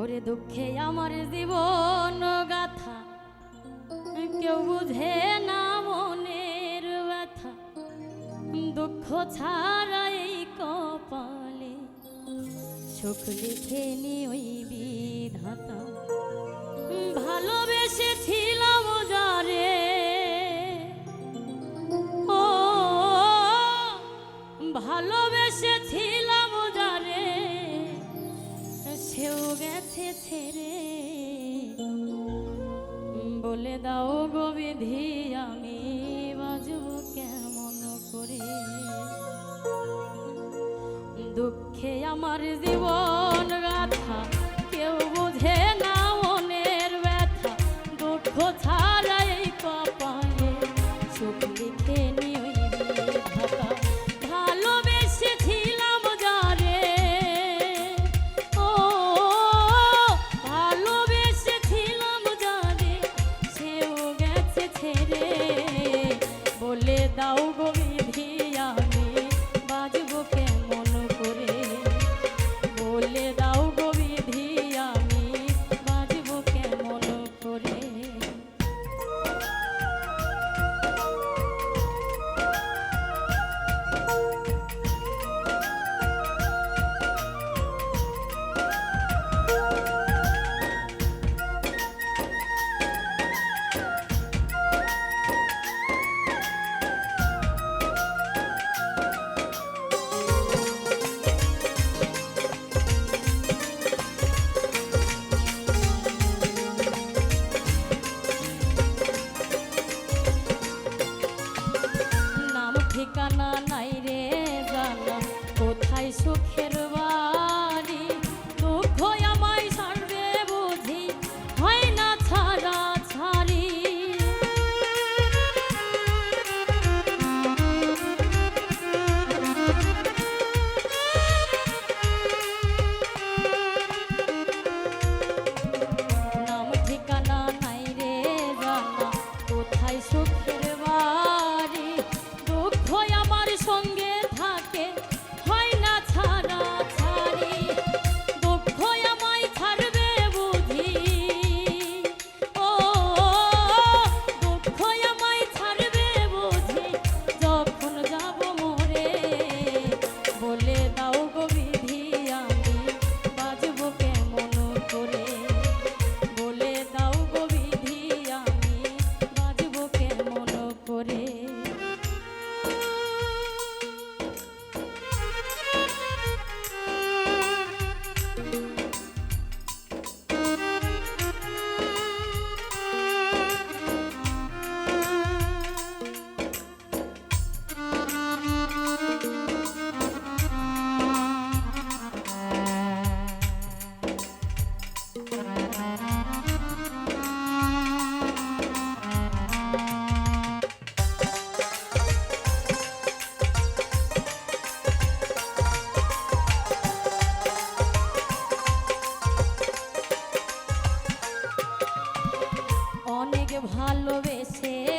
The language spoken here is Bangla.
ওরে দুঃখে আমার জীবন গাথা। কেউ বুঝে না মনের ব্যথা। দুঃখ ছাড়াই কপালে সুখ লিখে নি ওই রে। বলে দাও গো বিধি আমি বাজব কেমন করে? দুঃখে আমার জীবন সুখের বা করে Thank you. भलोवसे